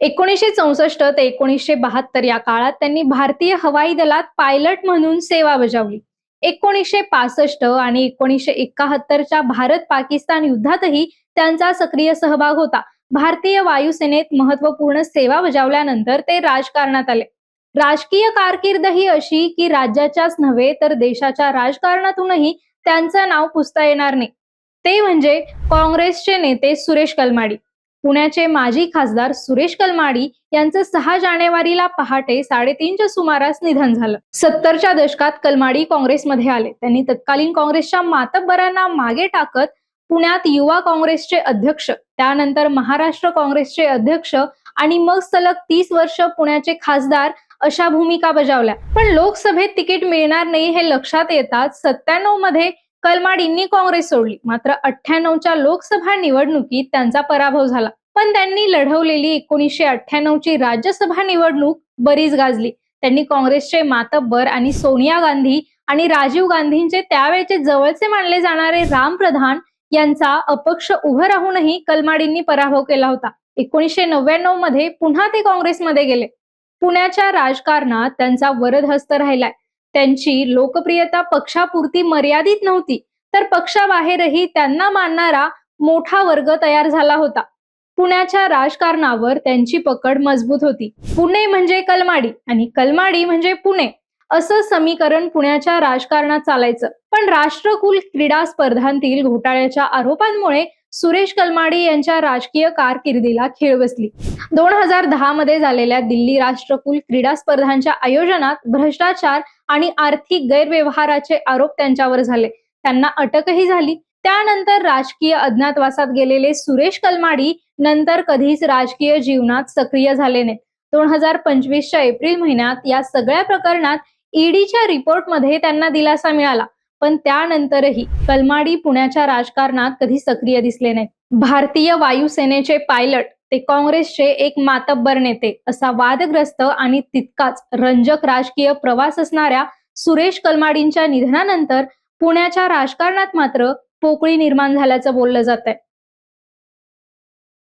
एकोणीसशे चौसष्ट ते एकोणीसशे बहात्तर या काळात त्यांनी भारतीय हवाई दलात पायलट म्हणून सेवा बजावली. एकोणीसशे पासष्ट आणि एकोणीसशे एकाहत्तरच्या भारत पाकिस्तान युद्धातही त्यांचा सक्रिय सहभाग होता. भारतीय वायुसेनेत महत्त्वपूर्ण सेवा बजावल्यानंतर ते राजकारणात आले. राजकीय कारकीर्द ही अशी की राज्याच्याच नव्हे तर देशाच्या राजकारणातूनही त्यांचं नाव पुसता येणार नाही. ते म्हणजे काँग्रेसचे नेते सुरेश कलमाडी. पुण्याचे माजी खासदार सुरेश कलमाडी यांचं सहा जानेवारीला पहाटे साडेतीनच्या सुमारास निधन झालं. सत्तरच्या दशकात कलमाडी काँग्रेसमध्ये आले. त्यांनी तत्कालीन काँग्रेसच्या मातब्बरांना मागे टाकत पुण्यात युवा काँग्रेसचे अध्यक्ष त्यानंतर महाराष्ट्र काँग्रेसचे अध्यक्ष आणि मग सलग तीस वर्ष पुण्याचे खासदार अशा भूमिका बजावल्या. पण लोकसभेत तिकीट मिळणार नाही हे लक्षात येताच सत्त्याण्णवमध्ये कलमाडींनी काँग्रेस सोडली. मात्र अठ्ठ्याण्णवच्या लोकसभा निवडणुकीत त्यांचा पराभव झाला. पण त्यांनी लढवलेली एकोणीसशे अठ्ठ्याण्णवची राज्यसभा निवडणूक बरीच गाजली. त्यांनी काँग्रेसचे मातब्बर आणि सोनिया गांधी आणि राजीव गांधींचे त्यावेळेचे जवळचे मानले जाणारे राम प्रधान यांचा अपक्ष उभं राहूनही कलमाडींनी पराभव केला होता. एकोणीसशे नव्याण्णवमध्ये पुन्हा ते काँग्रेसमध्ये गेले. पुण्याच्या राजकारणात त्यांचा वरदहस्त राहिलाय. त्यांची लोकप्रियता पक्षापुरती मर्यादित नव्हती तर पक्षाबाहेरही त्यांना मानणारा मोठा वर्ग तयार झाला होता. पुण्याच्या राजकारणावर त्यांची पकड मजबूत होती. पुणे म्हणजे कलमाडी आणि कलमाडी म्हणजे पुणे. असं समीकरण पुण्याच्या राजकारणात चालायचं. पण राष्ट्रकुल क्रीडा स्पर्धांतील घोटाळ्याच्या आरोपांमुळे सुरेश कलमाडी यांच्या राजकीय कारकिर्दीला खेळ बसली. दोन हजार दहा मध्ये झालेल्या दिल्ली राष्ट्रकुल क्रीडा स्पर्धांच्या आयोजनात भ्रष्टाचार आणि आर्थिक गैरव्यवहाराचे आरोप त्यांच्यावर झाले. त्यांना अटकही झाली. त्यानंतर राजकीय अज्ञातवासात गेलेले सुरेश कलमाडी नंतर कधीच राजकीय जीवनात सक्रिय झाले नाहीत. दोन हजार पंचवीसच्या एप्रिल महिन्यात या सगळ्या प्रकरणात ईडीच्या रिपोर्टमध्ये त्यांना दिलासा मिळाला. पण त्यानंतरही कलमाडी पुण्याच्या राजकारणात कधी सक्रिय दिसले नाहीत. भारतीय वायुसेनेचे पायलट ते काँग्रेसचे एक मातब्बर नेते असा वादग्रस्त आणि तितकाच रंजक राजकीय प्रवास असणाऱ्या सुरेश कलमाडींच्या निधनानंतर पुण्याच्या राजकारणात मात्र पोकळी निर्माण झाल्याचं बोललं जात आहे